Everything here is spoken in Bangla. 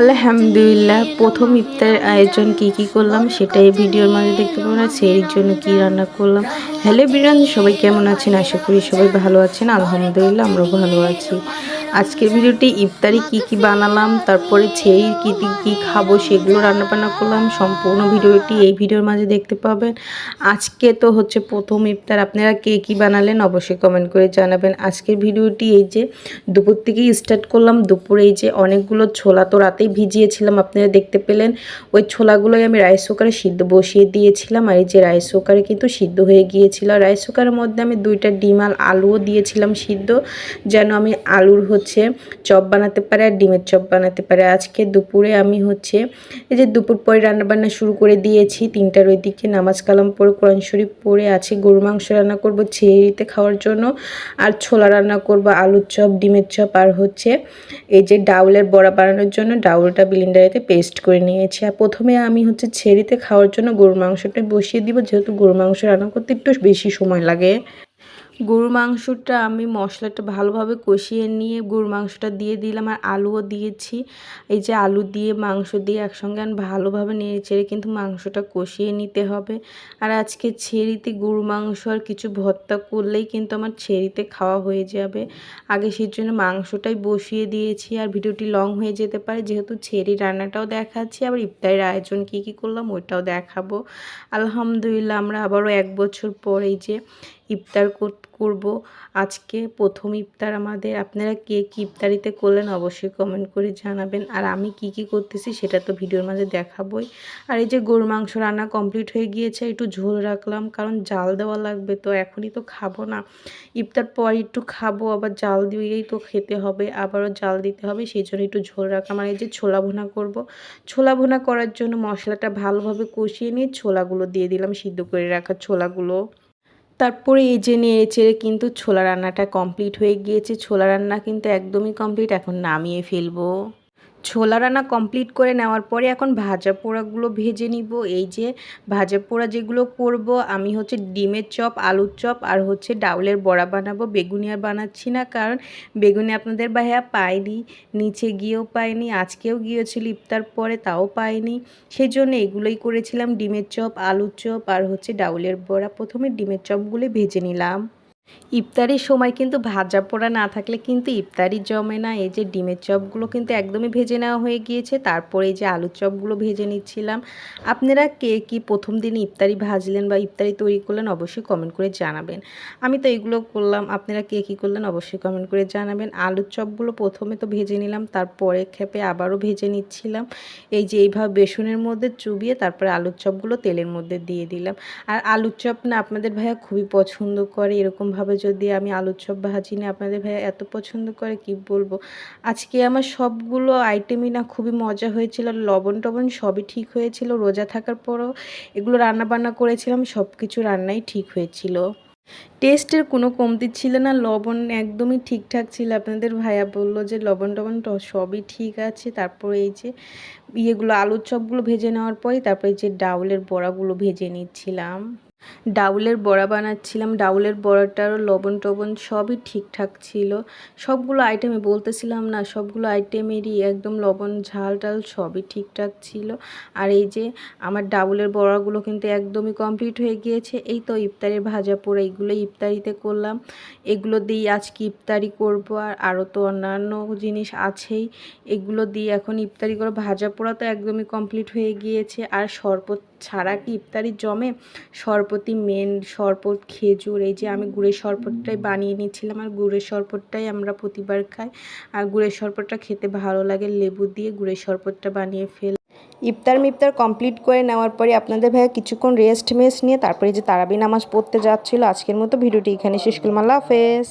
আলহামদুলিল্লাহ, প্রথম ইফতারের আয়োজন কি কি করলাম সেটাই ভিডিওর মাঝে দেখতে পাবো না সেই জন্য কি রান্না করলাম? হ্যালো বিরান সবাই কেমন আছেন? আশা করি সবাই ভালো আছেন। আলহামদুলিল্লাহ, আমরাও ভালো আছি। আজকের ভিডিওটি ইফতারি কি কি বানালাম, তারপরে সেই কি কি খাব সেগুলো রান্না বান্না করলাম, সম্পূর্ণ ভিডিওটি এই ভিডিওর মাঝে দেখতে পাবেন। আজকে তো হচ্ছে প্রথম ইফতার, আপনারা কে কি বানালেন অবশ্যই কমেন্ট করে জানাবেন। আজকের ভিডিওটি এই যে দুপুর থেকেই স্টার্ট করলাম, দুপুরে এই যে অনেকগুলো ছোলা তো রাতেই ভিজিয়েছিলাম, আপনারা দেখতে পেলেন। ওই ছোলাগুলোই আমি রাইস কুকারে সিদ্ধ বসিয়ে দিয়েছিলাম, আর এই যে রাইস কুকারে কিন্তু সিদ্ধ হয়ে গিয়েছিল। রাইস কুকারের মধ্যে আমি দুইটা ডিম আর আলুও দিয়েছিলাম সিদ্ধ, যেন আমি আলুর হচ্ছে চপ বানাতে পারে আর ডিমের চপ বানাতে পারে। আজকে দুপুরে আমি হচ্ছে এই যে দুপুর পরে রান্নাবান্না শুরু করে দিয়েছি, তিনটার ওই দিকে নামাজ কালাম পরে কোরআন শরীফ পরে আছে গরু মাংস রান্না করব, ছেড়িতে খাওয়ার জন্য, আর ছোলা রান্না করব, আলুর চপ, ডিমের চপ, আর হচ্ছে এই যে ডাউলের বড়া বানানোর জন্য ডাউলটা বিলিন্ডারেতে পেস্ট করে নিয়েছি। আর প্রথমে আমি হচ্ছে ছেড়িতে খাওয়ার জন্য গরুর মাংসটা বসিয়ে দিব, যেহেতু গরুর মাংস রান্না করতে একটু বেশি সময় লাগে। গরুর মাংসটা আমি মশলাটা ভালোভাবে কষিয়ে নিয়ে গরুর মাংসটা দিয়ে দিলাম আর আলুও দিয়েছি। এই যে আলু দিয়ে, মাংস দিয়ে একসঙ্গে আমি ভালোভাবে নেড়ে চেড়ে কিন্তু মাংসটা কষিয়ে নিতে হবে। আর আজকে ছেড়িতে গরু মাংস আর কিছু ভর্তা করলেই কিন্তু আমার ছেড়িতে খাওয়া হয়ে যাবে। আগে সেই জন্য মাংসটাই বসিয়ে দিয়েছি আর ভিডিওটি লং হয়ে যেতে পারে। যেহেতু ছেড়ি রান্নাটাও দেখাচ্ছি, আবার ইফতারের আয়োজন কী কী করলাম ওইটাও দেখাবো। আলহামদুলিল্লাহ আমরা আবারও এক বছর পর এই যে ইফতার করব। আজকে প্রথম ইফতার আমাদের। আপনারা কে কী ইফতারিতে করলেন অবশ্যই কমেন্ট করে জানাবেন। আর আমি কি কি করতেছি সেটা তো ভিডিওর মাঝে দেখাবই। আর এই যে গরু মাংস রান্না কমপ্লিট হয়ে গিয়েছে, একটু ঝোল রাখলাম, কারণ জাল দেওয়া লাগবে, তো এখনই তো খাব না। ইফতার পর একটু খাব, আবার জাল দিয়েই তো খেতে হবে, আবারও জাল দিতে হবে, সেই জন্য একটু ঝোল রাখলাম আর এই যে ছোলা ভুনা করব। ছোলা ভুনা করার জন্য মশলাটা ভালোভাবে কষিয়ে নিয়ে ছোলাগুলো দিয়ে দিলাম, সিদ্ধ করে রাখা ছোলাগুলো। তারপরে এই যে নেড়ে চেড়ে কিন্তু ছোলা রান্নাটা কমপ্লিট হয়ে গিয়েছে। ছোলা রান্না কিন্তু একদমই কমপ্লিট এখন নামিয়ে ফেলব। ছোলা রান্না কমপ্লিট করে নেওয়ার পরে এখন ভাজা পোড়াগুলো ভেজে নিব। এই যে ভাজা পোড়া যেগুলো করব, আমি হচ্ছে ডিমের চপ, আলুর চপ আর হচ্ছে ডাউলের বড়া বানাবো। বেগুনি আর বানাচ্ছি না কারণ বেগুনি আপনাদের ভাইয়া পাইনি নিচে গিয়েও পাইনি আজকেও গিয়েছিল, ইফতার পরে তাও পাইনি সেই জন্য এগুলোই করেছিলাম, ডিমের চপ, আলুর চপ আর হচ্ছে ডাউলের বড়া। প্রথমে ডিমের চপগুলো ভেজে নিলাম। ইফতারির সময় কিন্তু ভাজা পোড়া না থাকলে কিন্তু ইফতারি জমে না। এই যে ডিমের চপগুলো কিন্তু একদমই ভেজে নেওয়া হয়ে গিয়েছে। তারপরে এই যে আলুর চপগুলো ভেজে নিচ্ছিলাম। আপনারা কে কি প্রথম দিন ইফতারি ভাজলেন বা ইফতারি তৈরি করলেন অবশ্যই কমেন্ট করে জানাবেন। আমি তো এগুলো করলাম, আপনারা কে কী করলেন অবশ্যই কমেন্ট করে জানাবেন। আলুর চপগুলো প্রথমে তো ভেজে নিলাম, তারপরে খেপে আবারও ভেজে নিচ্ছিলাম। এই যে এইভাবে বেসনের মধ্যে চুবিয়ে তারপরে আলুর চপগুলো তেলের মধ্যে দিয়ে দিলাম। আর আলুর চপ না আপনাদের ভাইয়া খুবই পছন্দ করে, এরকম ভাবে যদি আমি আলুর চপ ভাজি না আপনাদের ভাইয়া এত পছন্দ করে, কি বলব? আজকে আমার সবগুলো আইটেমই না খুবই মজা হয়েছিল লবণ টবণ সবই ঠিক হয়েছিল, রোজা থাকার পরও এগুলো রান্না বান্না করেছিলাম সব কিছু রান্নাই ঠিক হয়েছিল। টেস্টের কোনো কমতি ছিল না, লবণ একদমই ঠিকঠাক ছিল। আপনাদের ভাইয়া বলল যে লবণ টবণ সবই ঠিক আছে, তারপরে এই যে ইয়েগুলো আলুর চপগুলো ভেজে নেওয়ার পরেই তারপরে যে ডাউলের বড়াগুলো ভেজে নিচ্ছিলাম। ডাউলের বড়া বানাচ্ছিলাম, ডাউলের বড়াটারও লবণ টবণ সবই ঠিকঠাক ছিল। সবগুলো আইটেমে বলতেছিলাম না, সবগুলো আইটেমেরই একদম লবণ, ঝাল টাল সবই ঠিকঠাক ছিল। আর এই যে আমার ডাউলের বড়াগুলো কিন্তু একদমই কমপ্লিট হয়ে গিয়েছে। এই তো ইফতারের ভাজা পোড়া এগুলো ইফতারিতে করলাম। এগুলো দিয়ে আজকে ইফতারি করব আর আরও তো অন্যান্য জিনিস আছেই। এগুলো দিয়ে এখন ইফতারি করে, ভাজা পোড়া তো একদমই কমপ্লিট হয়ে গিয়েছে। আর শরবত ছাড়া কি ইফতারি জমে? শরবতই মেন শরবত খেজুর এই যে আমি গুড়ের শরবতটাই বানিয়ে নিচ্ছিলাম। আর গুড়ের শরবতটাই আমরা প্রতিবার খাই। আর গুড়ের শরবতটা খেতে ভালো লাগে লেবু দিয়ে গুড়ের শরবতটা বানিয়ে ফেল ইফতার মিফতার কমপ্লিট করে নেওয়ার পরে আপনাদের ভাইয়া কিছুক্ষণ রেস্ট মেস্ট নিয়ে তারপরে যে তারাবি নামাজ পড়তে যাচ্ছিল আজকের মতো ভিডিওটি এখানে শেষ করলাম। আল্লাহ হাফেজ।